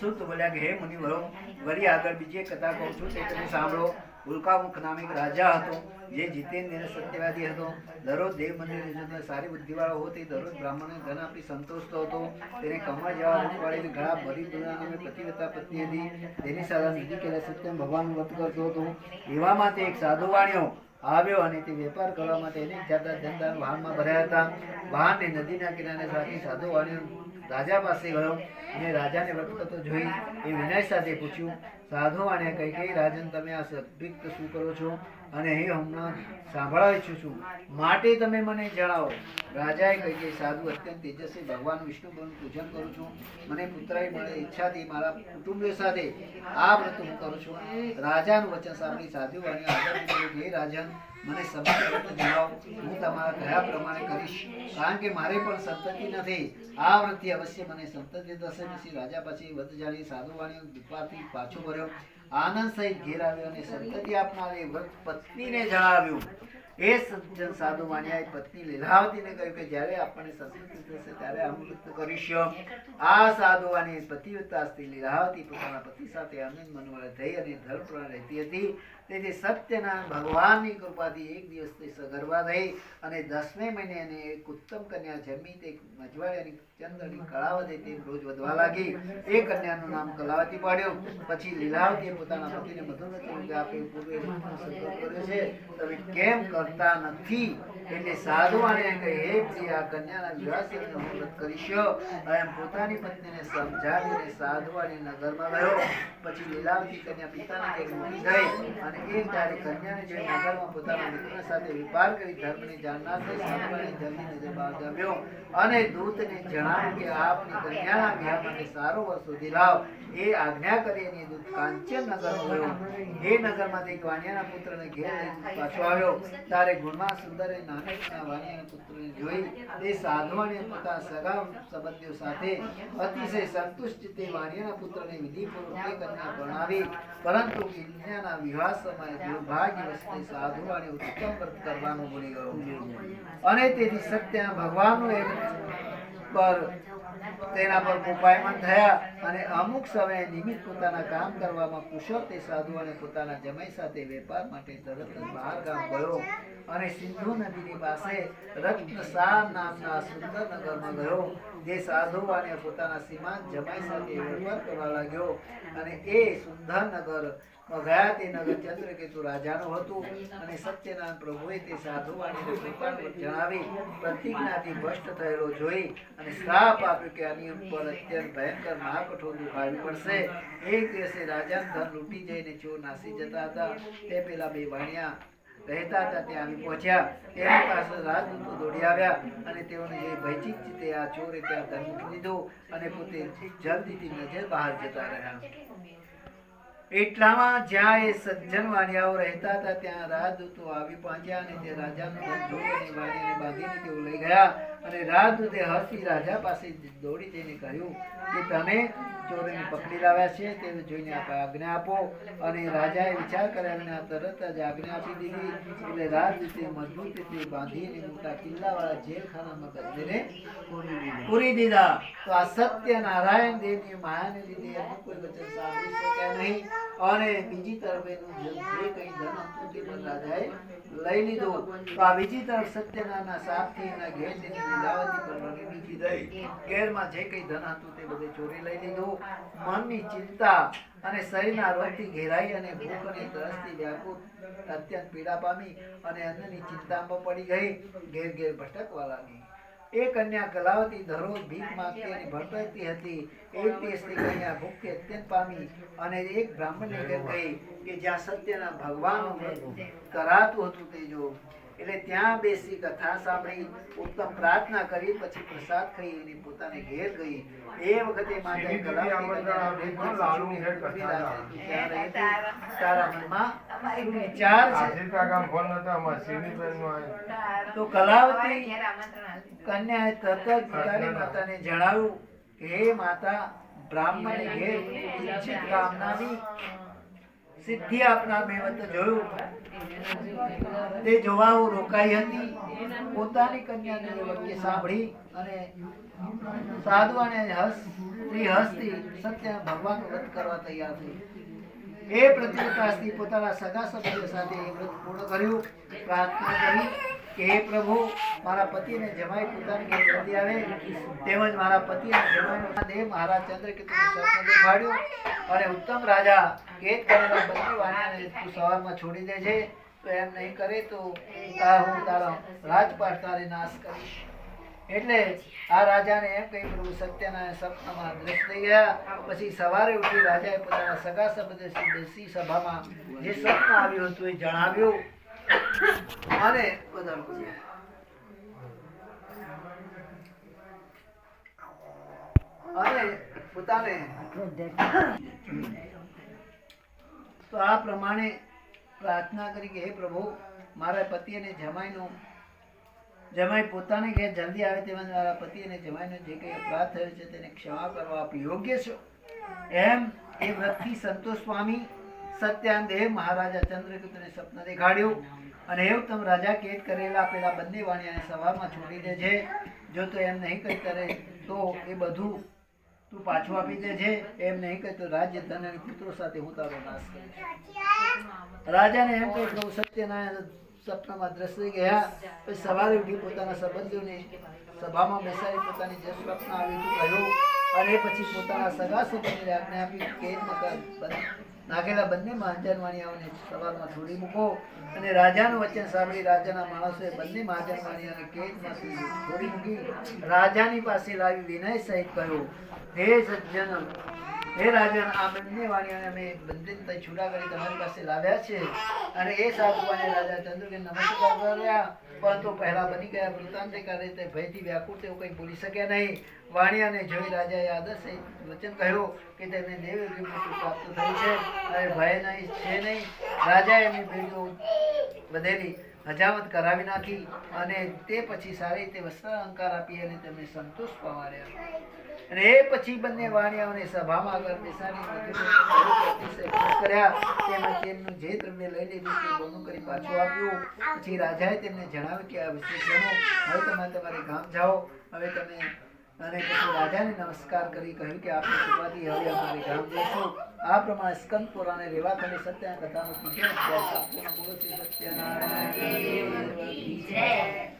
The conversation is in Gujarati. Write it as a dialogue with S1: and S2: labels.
S1: સુત બોલ્યા કે, હે મુનિવરો, વળી આગળ બીજી કથા કહું છું, તે તમે સાંભળો. ઉલ્કામુખ નામે રાજા હતો, જે જીતેન્દ્ર સત્યવાદી હતો. દરરોજ દેવ મંદિર સારી બુદ્ધિવાળો હતો તે દરરોજ બ્રાહ્મણને ધન આપી સંતોષતો હતો. તેને કમળ જેવા રૂપવાળીને ઘણા ભરી દુના પતિવતા પત્ની હતી. તેની સાથે નદી કેલા સત્યમ ભગવાનનું વ્રત કરતો હતો. એવામાં તે એક સાધુ વાણ્યો આવ્યો અને તે વેપાર કરવા માટે એની જાતા જનતા વાહનમાં ભર્યા હતા. વાહનને નદીના કિનારે રાખી સાધુ વાણિયો રાજા પાસે ગયો અને રાજાને કરતો જોઈ એ વિનય સાથે પૂછ્યું સાધુ વાણિયા કઈ કઈ રાજન તમે આ સદભિક્ત શું કરો છો? અને એ હમણાં સાંભળાવી છું છું. માટે તમે મને જણાવો. રાજાએ કહી કે, સાધુ, અત્યંત તેજસ્વી ભગવાન વિષ્ણુ ભગવાનનું પૂજન કરું છું. મને પુત્રાઈ મળે ઈચ્છાથી મારા કુટુંબીઓ સાથે આ વ્રત હું કરું છું. રાજાનું વચન સાંભળી સાધુ અને હે રાજન મને સમગ્ર જણાવો. હું તમારા કયા પ્રમાણે કરીશ. કારણ કે મારે પણ સંતતિ નથી. આ વ્રતથી અવશ્ય મને સંતતિ થશે. પછી રાજા પછી વધ જાણી સાધુ વાણીઓ દુપારથી પાછો ભર્યો આનંદ સહિત ઘેર આવ્યો અને સંતતિ આપનાર વ્રત પત્નીને જણાવ્યું. એ સજ્જન સાધુ માન્યા પત્ની લીલાવતીને કહ્યું કે જ્યારે આપણને સંસ્કૃતિ થશે ત્યારે અમૃત કરીશું. આ સાધુ વાણી પતિવ્રતા લીલાવતી પોતાના પતિ સાથે અનંદ મનવાળે થઈ અને ધર્મપૂર્ણ રહેતી હતી. તેથી સત્યના ભગવાનની કૃપાથી એક દિવસ તે સગર્ભા થઈ અને દસમે મહિને એને એક ઉત્તમ કન્યા જન્મી તે મજવાળાની ચંદ્રની કળાવતી તે રોજ વધવા લાગી. એ કન્યાનું નામ કલાવતી પાડ્યું. પછી લીલાવતીએ પોતાના પતિને મધુર આપ્યું પૂર્વે કર્યો છે. તમે કેમ કરતા નથી? એટલે સાધુવાને કહે, હે પ્રિય આ કન્યાના વિવાહ કરીશ એમ પોતાની પત્નીને સમજાવીને સાધુવાણી નગરમાં ગયો. પછી લીલાવતી કન્યા પિતાના ઘેર મૂકી ગઈ અને એ તારી કન્યાને જે નગરમાં પોતાના મિત્ર સાથે વેપાર કરી ધર્મની જાણનાર થઈ સાધુવાણી જલ્દી બહાર ગમ્યો અને દૂતને જણાવ્યું કે, આપની કન્યાના વિવાહ માટે સારો વર સુધી લાવ. એ આજ્ઞા કરી અને એ દૂત કાંચન નગર ગયો. એ નગરમાંથી એક વાણિયાના પુત્રને ઘેર પાછો આવ્યો. ત્યારે ગુણમાં સુંદર અને તેથી સત્ય ભગવાનનું તેના પર કૃપાયમાન થયા અને અમુક સમયે નિમિત્ત પોતાના કામ કરવામાં કુશળ તે સાધુ અને પોતાના જમાઈ સાથે વેપાર માટે તરત જ બહાર ગામ ગયો. અને સિંધુ નદીની પાસે રત્નસાર નામના સુંદર નગરમાં ગયો. જે સાધુ અને પોતાના સીમાંત જમાઈ સાથે વેપાર કરવા લાગ્યો અને એ સુંદર નગર ગયા તે નગર ચંદ્રકેતુ રાજાનું હતું અને સત્યનારાયણ પ્રભુએ તે સાધુવાણીને પોતાનું જણાવી પ્રતિજ્ઞાથી ભ્રષ્ટ થયેલો જોઈ અને શ્રાપ આપ્યો કે આની ઉપર અત્યંત ભયંકર મહાકઠોર દુખાવી પડશે. એક દિવસે રાજાનું ધન લૂંટી જઈને ચોર નાસી જતા હતા. તે પેલા બે વાણિયા રહેતા હતા ત્યાં પહોંચ્યા. તેની પાસે રાજદૂતો દોડી આવ્યા અને તેઓને જે ભયચિત ચિત્તે આ ચોરે ત્યાં ધન દીધું અને પોતે જલ્દીથી નજર બહાર જતા રહ્યા. એટલામાં જ્યાં એ સજ્જન વાણિયાઓ રહેતા હતા ત્યાં રાજદૂતો આવી પહોંચ્યા અને તે રાજાનું ધન જોઈ વાણીને બાંધીને તેઓ લઈ ગયા. અને રાજદૂતે હસી રાજા પાસે દોડી જઈને કહ્યું કે તમે ચોરીને પકડી લાવ્યા છે તે જોઈને આપ આજ્ઞા આપો. અને રાજાએ વિચાર કર્યા અને આ તરત જ આજ્ઞા આપી દીધી. એટલે રાજદૂતે મજબૂત રીતે બાંધીને મોટા કિલ્લાવાળા જેલખાનામાં બંધીને પૂરી દીધા. તો આ સત્ય નારાયણ દેવની માયાને લીધે કોઈ વચન સાંભળી શક્યા નહીં. અને બીજી તરફ એનું જે કંઈ ધન હતું તે રાજાએ લઈ લીધું તો આ બીજી તરફ સત્યનારાયણના શાપથી એના ઘેર તેની લીલાવતી પર વળી દઈ ઘેરમાં જે કંઈ ધન હતું તે બધે ચોરી લઈ લીધું. મનની ચિંતા અને શરીરના રોગથી ઘેરાઈ અને ભૂખ અને તરસથી વ્યાકુળ અત્યંત પીડા પામી અને અન્નની ચિંતામાં પડી ગઈ. ઘેર ઘેર ભટકવા લાગી. એ કન્યા કલાવતી દરરોજ ભીખ માંગતી અને ભટકતી હતી. એક દેશની કન્યા ભૂખથી અત્યંત પામી અને એક બ્રાહ્મણને ગઈ કે જ્યાં સત્યના ભગવાનનું કરાતું હતું તે જો. એટલે ત્યાં બેસી કથા સાંભળી ઉત્તમ પ્રાર્થના કરી પછી પ્રસાદ ખાઈ અને પોતાને ઘેર ગઈ. એ વખતે માતાએ કલાવતી કન્યાને પ્રેમથી પૂછ્યું કે પૂર્વી રાત્રે તું ક્યાં રહી હતી? તારા મનમાં વિચાર છે. તો કલાવતી કન્યાએ તરત જ પોતાની માતાને જણાવ્યું કે હે માતા બ્રાહ્મણે ઘેર ઈચ્છિત કામનાની સિદ્ધિ આપના બે વત જોયું. તે જોવા હું રોકાઈ હતી. પોતાની કન્યાને વાક્ય સાંભળી અને સાધુ અને હસ સ્ત્રી હસ્તી સત્ય ભગવાન વ્રત કરવા તૈયાર થઈ. એ પ્રતિકાસ્તી પોતાના સગા સભ્યો સાથે એ વ્રત પૂર્ણ કર્યું. પ્રાર્થના કરી કે હે પ્રભુ, મારા પતિને જમાઈ પોતાની ઘેર જલ્દી આવે. તેમજ મારા પતિને જમાઈનો દેહ મહારાજ તમે સ્વપ્ન ફાડ્યો અને ઉત્તમ રાજા કેદ કરેલા બધી વાણિયાને તું સવારમાં છોડી દેજે, તો એમ નહીં કરે તો હું તારો રાજપાટ તારે નાશ કરીશ. એટલે આ રાજાને એમ કહી પ્રભુ સત્યના સપનામાં દ્રશ થઈ ગયા. પછી સવારે ઉઠી રાજાએ પોતાના સગા સંબંધી બેસી સભામાં જે સપનું આવ્યું હતું એ જણાવ્યું. અને બધા અને પોતાને તો આ પ્રમાણે પ્રાર્થના કરી કે હે પ્રભુ, મારા પતિ અને જમાઈનું, જમાઈ પોતાને ઘેર જલ્દી આવે તેમજ મારા પતિ અને જમાઈનો જે કંઈ અપરાધ થયો છે તેને ક્ષમા કરવા આપ યોગ્ય છો. એમ એ વ્રતથી સંતોષ સ્વામી સત્યાનદેવ મહારાજા ચંદ્રગુપ્તને સ્વપ્ન દેખાડ્યું અને એ ઉત્તમ રાજા કેદ કરેલા પેલા બંને વાણિયાને સવારમાં છોડી દે છે. જો તો એમ નહીં કરી કરે, તો એ બધું તું પાછું આપી દે છે એમ નહીં કહે તો રાજ્ય ધન અને પુત્રો સાથે હું તારો નાશ કરીશ. રાજાને એમ કહે કે હું સત્યનારાયણ સપનામાં દ્રશ્ય ગયા. પછી સવારે ઉઠી પોતાના સંબંધીઓને સભામાં બેસાડી પોતાની જે સ્વપ્ન આવ્યું હતું, કહ્યું અને પછી પોતાના સગા સંબંધીને આજ્ઞા આપી કેદમાં નાખેલા બંને મહાજનવાણીઓને સવારમાં છોડી મૂકો અને રાજાનું વચન સાંભળી રાજાના માણસોએ બંને મહાજન કેદમાંથી છોડી મૂકી રાજાની પાસે લાવી વિનય સહિત કહ્યું, હે સજ્જન હે રાજન, આ બંને વાણીઓને અમે બંધનથી છૂટા કરી તમારી પાસે લાવ્યા છે. અને એ સાધુઓને રાજા ચંદ્રકે નમસ્કાર કર્યા, પરંતુ પહેલા બની ગયા વૃત્તાંતે કરે તે ભયથી વ્યાકુળ તેઓ કંઈ બોલી શક્યા નહીં. વાણિયાને જોઈ રાજાએ સહિત વચન કહ્યું કે તેને દેવ યોગી પ્રાપ્ત થઈ છે. અને ભય નહીં, છે નહીં. રાજાએ એમની ભેગો વધેલી. હજામત કરાવી નાખી અને તે પછી સારી રીતે વસ્ત્ર અહંકાર આપી અને તેમને સંતોષ પામાડ્યા અને એ પછી બંને વાણિયાઓને સભામાં આગળ બેસાડી કર્યા. તેમજ તેમનું જે દ્રવ્ય લઈ લીધું તે બમણું કરી પાછું આપ્યું પછી રાજાએ તેમને જણાવ્યું કે આ વિશેષનો હવે તમે તમારે ગામ જાઓ. હવે તમે અને પછી રાજાને નમસ્કાર કરી કહ્યું કે આપની કૃપાથી હવે અમારે ગામ જઈશું આ પ્રમાણે સ્કંદ પુરાણે રેવાખંડી સત્ય કથાનું શ્રી સત્યનારાયણ.